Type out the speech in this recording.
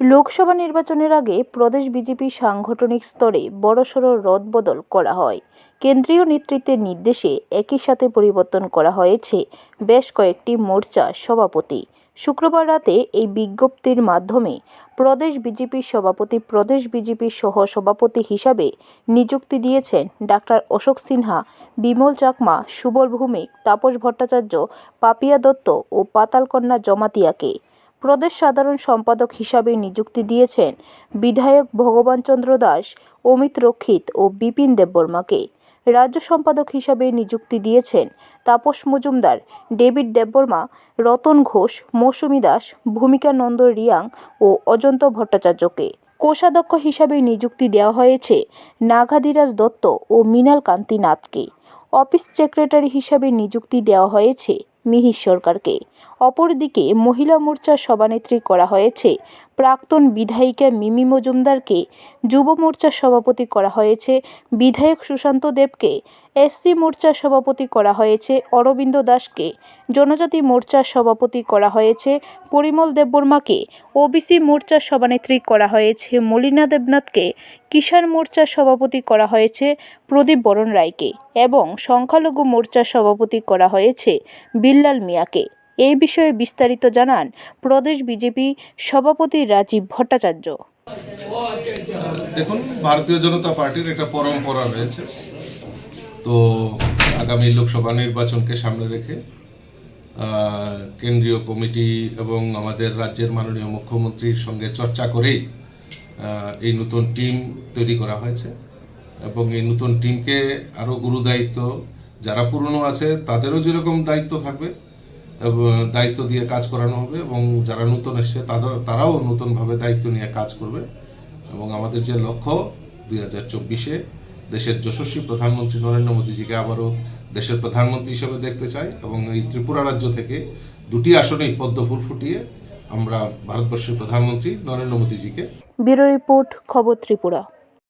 লোকসভা নির্বাচনের আগে প্রদেশ বিজেপি সাংগঠনিক স্তরে বড়সড় রদবদল করা হয়। কেন্দ্রীয় নেতৃত্বের নির্দেশে একই সাথে পরিবর্তন করা হয়েছে বেশ কয়েকটি মোর্চা সভাপতি। শুক্রবার রাতে এই বিজ্ঞপ্তির মাধ্যমে প্রদেশ বিজেপির সভাপতি প্রদেশ বিজেপির সহ সভাপতি হিসাবে নিযুক্তি দিয়েছেন ডাক্তার অশোক সিনহা, বিমল চাকমা, সুবল ভৌমিক, তাপস ভট্টাচার্য, পাপিয়া দত্ত ও পাতালকন্যা জমাতিয়াকে। প্রদেশ সাধারণ সম্পাদক হিসাবে নিযুক্তি দিয়েছেন বিধায়ক ভগবান চন্দ্র দাস, অমিত রক্ষিত ও বিপিন দেববর্মাকে। রাজ্য সম্পাদক হিসাবে নিযুক্তি দিয়েছেন তাপস মজুমদার, ডেভিড দেববর্মা, রতন ঘোষ, মৌসুমী দাস ভূমিকা নন্দ রিয়াং ও অজন্ত ভট্টাচার্যকে। কোষাধ্যক্ষ হিসাবে নিযুক্তি দেওয়া হয়েছে নাগাদিরাজ দত্ত ও মৃণাল কান্তি নাথকে অফিস সেক্রেটারি হিসাবে নিযুক্তি দেওয়া হয়েছে মিহির সরকারকে। অপরদিকে মহিলা মোর্চার সভানেত্রী করা হয়েছে প্রাক্তন বিধায়িকা মিমি মজুমদারকে যুব মোর্চার সভাপতি করা হয়েছে। বিধায়ক সুশান্ত দেবকে এসসি মোর্চার সভাপতি করা হয়েছে। অরবিন্দ দাসকে জনজাতি মোর্চার সভাপতি করা হয়েছে। পরিমল দেববর্মাকে ওবিসি মোর্চার সভানেত্রী করা হয়েছে। মলিনা দেবনাথকে কিষাণ মোর্চার সভাপতি করা হয়েছে। প্রদীপ বরণ রায়কে এবং সংখ্যালঘু মোর্চার সভাপতি করা হয়েছে বিল্লাল মিয়াকে। এই বিষয়ে বিস্তারিত জানান প্রদেশ বিজেপি সভাপতি রাজীব ভট্টাচার্য। দেখুন, ভারতীয় জনতা পার্টির একটা পরম্পরা রয়েছে। তো আগামী লোকসভা নির্বাচনকে সামনে রেখে কেন্দ্রীয় কমিটি এবং আমাদের রাজ্যের মাননীয় মুখ্যমন্ত্রীর সঙ্গে চর্চা করেই এই নতুন টিম তৈরি করা হয়েছে এবং এই নতুন টিমকে আরও গুরু দায়িত্ব যারা পুরনো আছে তাদেরও যেরকম দায়িত্ব থাকবে দায়িত্ব দিয়ে কাজ করানো হবে এবং যারা নতুন এসছে, তাদের, তারাও নতুনভাবে দায়িত্ব নিয়ে কাজ করবে। এবং আমাদের যে লক্ষ্য, দুই হাজার চব্বিশে দেশের যশস্বী প্রধানমন্ত্রী নরেন্দ্র মোদীজিকে আবারও দেশের প্রধানমন্ত্রী হিসেবে দেখতে চাই এবং এই ত্রিপুরা রাজ্য থেকে দুটি আসনেই পদ্ম ফুল ফুটিয়ে আমরা ভারতবর্ষের প্রধানমন্ত্রী নরেন্দ্র মোদীজিকে। ব্যুরো রিপোর্ট, খবর ত্রিপুরা।